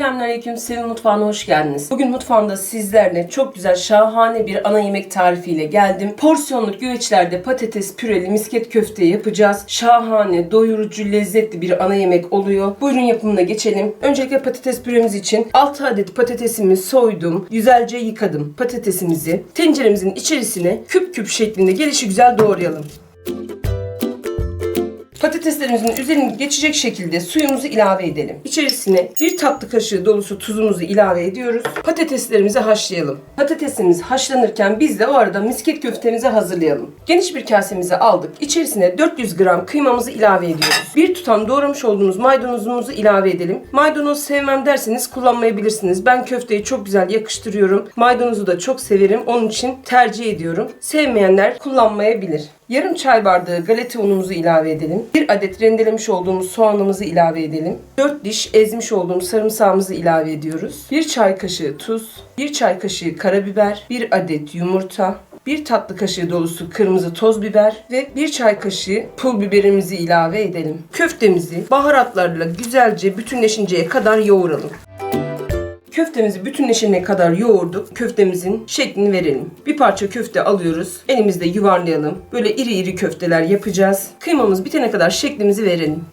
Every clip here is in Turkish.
Selamünaleyküm, Sevin Mutfağı'na hoş geldiniz. Bugün mutfağımda sizlerle çok güzel, şahane bir ana yemek tarifiyle geldim. Porsiyonluk güveçlerde patates püreli misket köfte yapacağız. Şahane, doyurucu, lezzetli bir ana yemek oluyor. Buyurun yapımına geçelim. Öncelikle patates püremiz için 6 adet patatesimi soydum. Güzelce yıkadım patatesimizi. Tenceremizin içerisine küp küp şeklinde gelişi güzel doğrayalım. Patateslerimizin üzerine geçecek şekilde suyumuzu ilave edelim. İçerisine bir tatlı kaşığı dolusu tuzumuzu ilave ediyoruz. Patateslerimizi haşlayalım. Patatesimiz haşlanırken biz de o arada misket köftemizi hazırlayalım. Geniş bir kasemize aldık. İçerisine 400 gram kıymamızı ilave ediyoruz. Bir tutam doğramış olduğumuz maydanozumuzu ilave edelim. Maydanoz sevmem derseniz kullanmayabilirsiniz. Ben köfteye çok güzel yakıştırıyorum. Maydanozu da çok severim. Onun için tercih ediyorum. Sevmeyenler kullanmayabilir. Yarım çay bardağı galeta unumuzu ilave edelim. Bir adet rendelemiş olduğumuz soğanımızı ilave edelim. 4 diş ezmiş olduğumuz sarımsağımızı ilave ediyoruz. 1 çay kaşığı tuz, 1 çay kaşığı karabiber, 1 adet yumurta, 1 tatlı kaşığı dolusu kırmızı toz biber ve 1 çay kaşığı pul biberimizi ilave edelim. Köftemizi baharatlarla güzelce bütünleşinceye kadar yoğuralım. Köftemizi bütünleşene kadar yoğurduk. Köftemizin şeklini verelim. Bir parça köfte alıyoruz. Elimizde yuvarlayalım. Böyle iri iri köfteler yapacağız. Kıymamız bitene kadar şeklimizi verelim.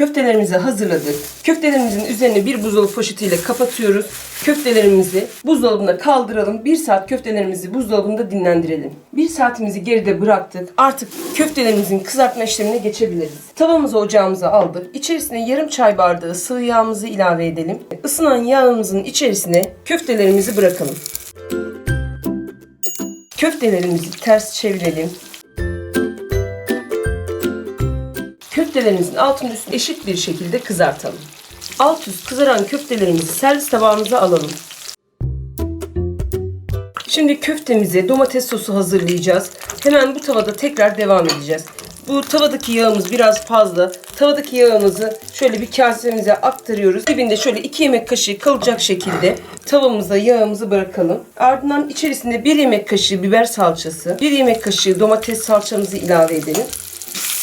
Köftelerimizi hazırladık. Köftelerimizin üzerine bir buzdolabı poşetiyle kapatıyoruz. Köftelerimizi buzdolabına kaldıralım. Bir saat köftelerimizi buzdolabında dinlendirelim. Bir saatimizi geride bıraktık. Artık köftelerimizin kızartma işlemine geçebiliriz. Tavamızı ocağımıza aldık. İçerisine yarım çay bardağı sıvı yağımızı ilave edelim. Isınan yağımızın içerisine köftelerimizi bırakalım. Köftelerimizi ters çevirelim. Köftelerimizin altını üstünü eşit bir şekilde kızartalım. Alt üst kızaran köftelerimizi servis tabağımıza alalım. Şimdi köftemize domates sosu hazırlayacağız. Hemen bu tavada tekrar devam edeceğiz. Bu tavadaki yağımız biraz fazla. Tavadaki yağımızı şöyle bir kasemize aktarıyoruz. Dibinde şöyle 2 yemek kaşığı kalacak şekilde tavamıza yağımızı bırakalım. Ardından içerisine 1 yemek kaşığı biber salçası, 1 yemek kaşığı domates salçamızı ilave edelim.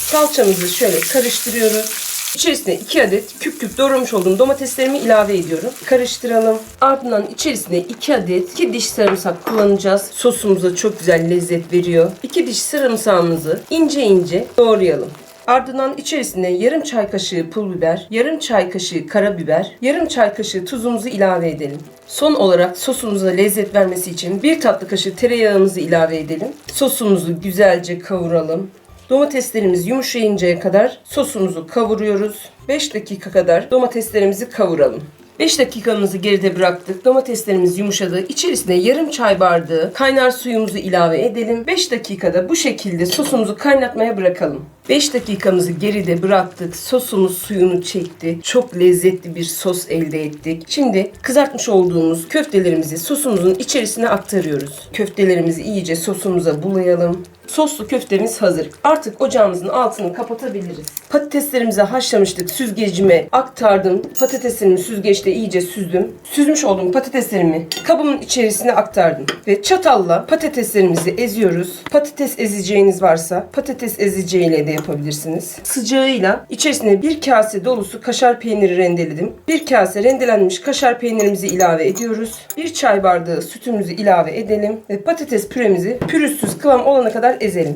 Salçamızı şöyle karıştırıyoruz. İçerisine 2 adet küp küp doğramış olduğum domateslerimi ilave ediyorum. Karıştıralım. Ardından içerisine 2 adet 2 diş sarımsak kullanacağız. Sosumuza çok güzel lezzet veriyor. 2 diş sarımsağımızı ince ince doğrayalım. Ardından içerisine yarım çay kaşığı pul biber, yarım çay kaşığı karabiber, yarım çay kaşığı tuzumuzu ilave edelim. Son olarak sosumuza lezzet vermesi için bir tatlı kaşığı tereyağımızı ilave edelim. Sosumuzu güzelce kavuralım. Domateslerimiz yumuşayıncaya kadar sosumuzu kavuruyoruz. 5 dakika kadar domateslerimizi kavuralım. 5 dakikamızı geride bıraktık. Domateslerimiz yumuşadı. İçerisine yarım çay bardağı kaynar suyumuzu ilave edelim. 5 dakikada bu şekilde sosumuzu kaynatmaya bırakalım. 5 dakikamızı geride bıraktık. Sosumuz suyunu çekti. Çok lezzetli bir sos elde ettik. Şimdi kızartmış olduğumuz köftelerimizi sosumuzun içerisine aktarıyoruz. Köftelerimizi iyice sosumuza bulayalım. Soslu köftemiz hazır. Artık ocağımızın altını kapatabiliriz. Patateslerimizi haşlamıştık. Süzgecime aktardım. Patateslerimi süzgeçte iyice süzdüm. Süzmüş olduğum patateslerimi kabımın içerisine aktardım. Ve çatalla patateslerimizi eziyoruz. Patates ezeceğiniz varsa patates ezeceğiyle de yapabilirsiniz. Sıcağıyla içerisine bir kase dolusu kaşar peyniri rendeledim. Bir kase rendelenmiş kaşar peynirimizi ilave ediyoruz. Bir çay bardağı sütümüzü ilave edelim. Ve patates püremizi pürüzsüz kıvam olana kadar ezelim.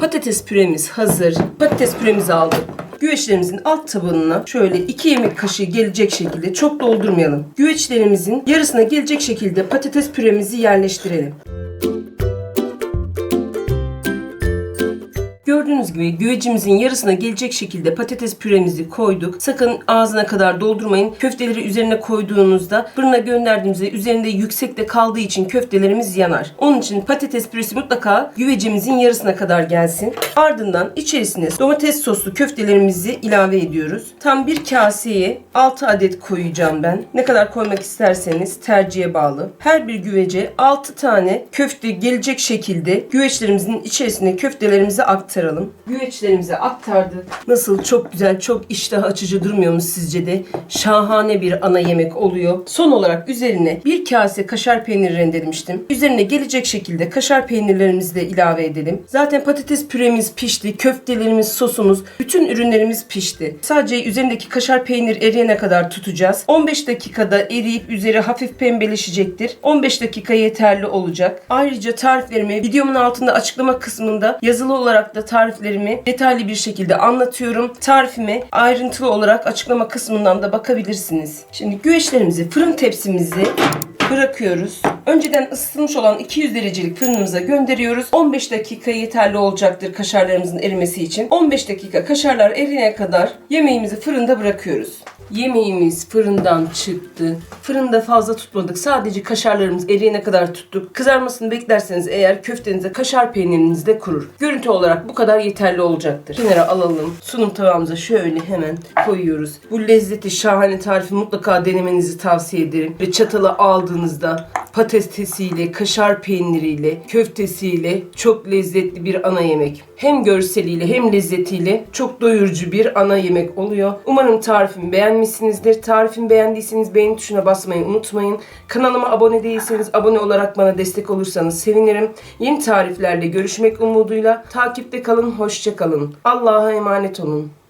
Patates püremiz hazır. Patates püremizi aldık. Güveçlerimizin alt tabanına şöyle 2 yemek kaşığı gelecek şekilde çok doldurmayalım. Güveçlerimizin yarısına gelecek şekilde patates püremizi yerleştirelim. Gördüğünüz gibi güvecimizin yarısına gelecek şekilde patates püremizi koyduk. Sakın ağzına kadar doldurmayın. Köfteleri üzerine koyduğunuzda fırına gönderdiğimizde üzerinde yüksekte kaldığı için köftelerimiz yanar. Onun için patates püresi mutlaka güvecimizin yarısına kadar gelsin. Ardından içerisine domates soslu köftelerimizi ilave ediyoruz. Tam bir kaseye 6 adet koyacağım ben. Ne kadar koymak isterseniz tercihe bağlı. Her bir güvece 6 tane köfte gelecek şekilde güveçlerimizin içerisine köftelerimizi aktaralım. Alalım. Güveçlerimize aktardık. Nasıl çok güzel, çok iştah açıcı durmuyor mu sizce de? Şahane bir ana yemek oluyor. Son olarak üzerine bir kase kaşar peyniri rendelemiştim. Üzerine gelecek şekilde kaşar peynirlerimizi de ilave edelim. Zaten patates püremiz pişti, köftelerimiz, sosumuz, bütün ürünlerimiz pişti. Sadece üzerindeki kaşar peynir eriyene kadar tutacağız. 15 dakikada eriyip üzeri hafif pembeleşecektir. 15 dakika yeterli olacak. Ayrıca tariflerimi videomun altında açıklama kısmında yazılı olarak da tariflerimi detaylı bir şekilde anlatıyorum. Tarifime ayrıntılı olarak açıklama kısmından da bakabilirsiniz. Şimdi güveçlerimizi fırın tepsimizi bırakıyoruz. Önceden ısıtılmış olan 200 derecelik fırınımıza gönderiyoruz. 15 dakika yeterli olacaktır kaşarlarımızın erimesi için. 15 dakika kaşarlar eriyene kadar yemeğimizi fırında bırakıyoruz. Yemeğimiz fırından çıktı. Fırında fazla tutmadık. Sadece kaşarlarımız eriyene kadar tuttuk. Kızarmasını beklerseniz eğer köftenize kaşar peyniriniz de kurur. Görüntü olarak bu kadar yeterli olacaktır. Kenara alalım. Sunum tavamıza şöyle hemen koyuyoruz. Bu lezzeti şahane tarifi mutlaka denemenizi tavsiye ederim. Ve çatalı aldığınızda patatesiyle, kaşar peyniriyle, köftesiyle çok lezzetli bir ana yemek. Hem görseliyle hem lezzetiyle çok doyurucu bir ana yemek oluyor. Umarım tarifimi beğenmişsinizdir. Tarifimi beğendiyseniz beğeni tuşuna basmayı unutmayın. Kanalıma abone değilseniz abone olarak bana destek olursanız sevinirim. Yeni tariflerle görüşmek umuduyla takipte kalın, hoşça kalın. Allah'a emanet olun.